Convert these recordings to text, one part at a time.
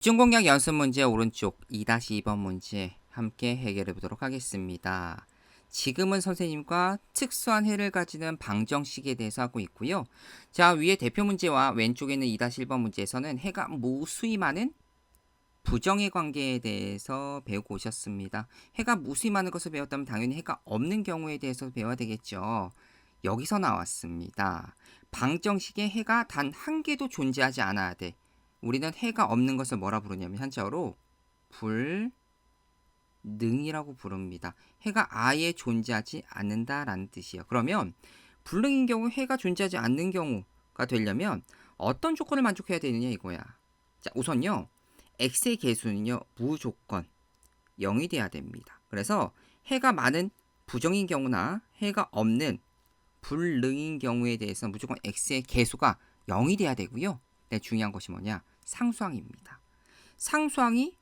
중공약 연습 문제 오른쪽 2-2번 문제 함께 해결해 보도록 하겠습니다. 지금은 선생님과 특수한 해를 가지는 방정식에 대해서 하고 있고요. 자, 위에 대표 문제와 왼쪽에 있는 2-1번 문제에서는 해가 무수히 많은 부정의 관계에 대해서 배우고 오셨습니다. 해가 무수히 많은 것을 배웠다면 당연히 해가 없는 경우에 대해서 배워야 되겠죠. 여기서 나왔습니다. 방정식에 해가 단 한 개도 존재하지 않아야 돼. 우리는 해가 없는 것을 뭐라 부르냐면 한자어로 불능이라고 부릅니다. 해가 아예 존재하지 않는다라는 뜻이에요. 그러면 불능인 경우 해가 존재하지 않는 경우가 되려면 어떤 조건을 만족해야 되느냐 이거야. 자, 우선요. x의 개수는요. 무조건 0이 돼야 됩니다. 그래서 해가 많은 부정인 경우나 해가 없는 불능인 경우에 대해서 무조건 x의 개수가 0이 돼야 되고요. 네, 중요한 것이 뭐냐? 상수항입니다. 상수항이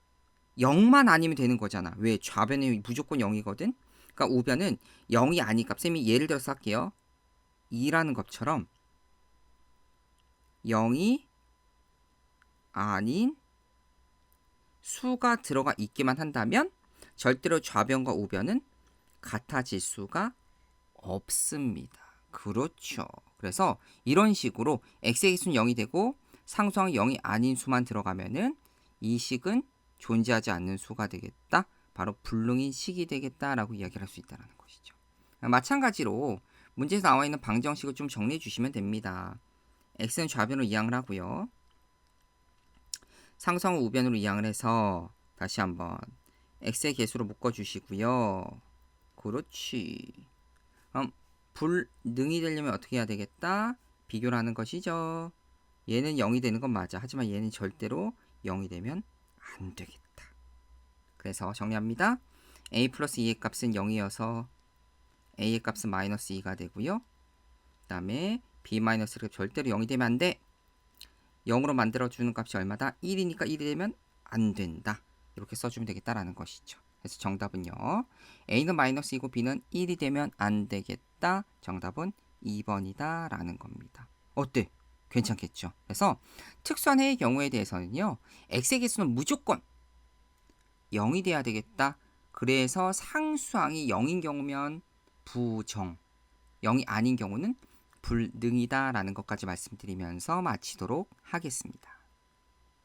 0만 아니면 되는 거잖아. 왜? 좌변이 무조건 0이거든. 그러니까 우변은 0이 아니까 쌤이 예를 들어서 할게요. 2라는 것처럼 0이 아닌 수가 들어가 있기만 한다면 절대로 좌변과 우변은 같아질 수가 없습니다. 그렇죠. 그래서 이런 식으로 x의 개수는 0이 되고 상수항 0이 아닌 수만 들어가면은 이 식은 존재하지 않는 수가 되겠다. 바로 불능인 식이 되겠다라고 이야기를 할 수 있다는 것이죠. 마찬가지로 문제에서 나와 있는 방정식을 좀 정리해 주시면 됩니다. x는 좌변으로 이항을 하고요. 상수항을 우변으로 이항을 해서 다시 한번 x의 개수로 묶어 주시고요. 그렇지. 그럼 불능이 되려면 어떻게 해야 되겠다? 비교를 하는 것이죠. 얘는 0이 되는 건 맞아. 하지만 얘는 절대로 0이 되면 안 되겠다. 그래서 정리합니다. a 플러스 2의 값은 0이어서 a의 값은 마이너스 2가 되고요. 그 다음에 b 마이너스가 절대로 0이 되면 안 돼. 0으로 만들어주는 값이 얼마다? 1이니까 1이 되면 안 된다. 이렇게 써주면 되겠다라는 것이죠. 그래서 정답은요. a는 마이너스 2고 b는 1이 되면 안 되겠다. 정답은 2번이다. 라는 겁니다. 어때? 괜찮겠죠. 그래서 특수한 해의 경우에 대해서는요. x의 개수는 무조건 0이 돼야 되겠다. 그래서 상수항이 0인 경우면 부정, 0이 아닌 경우는 불능이다라는 것까지 말씀드리면서 마치도록 하겠습니다.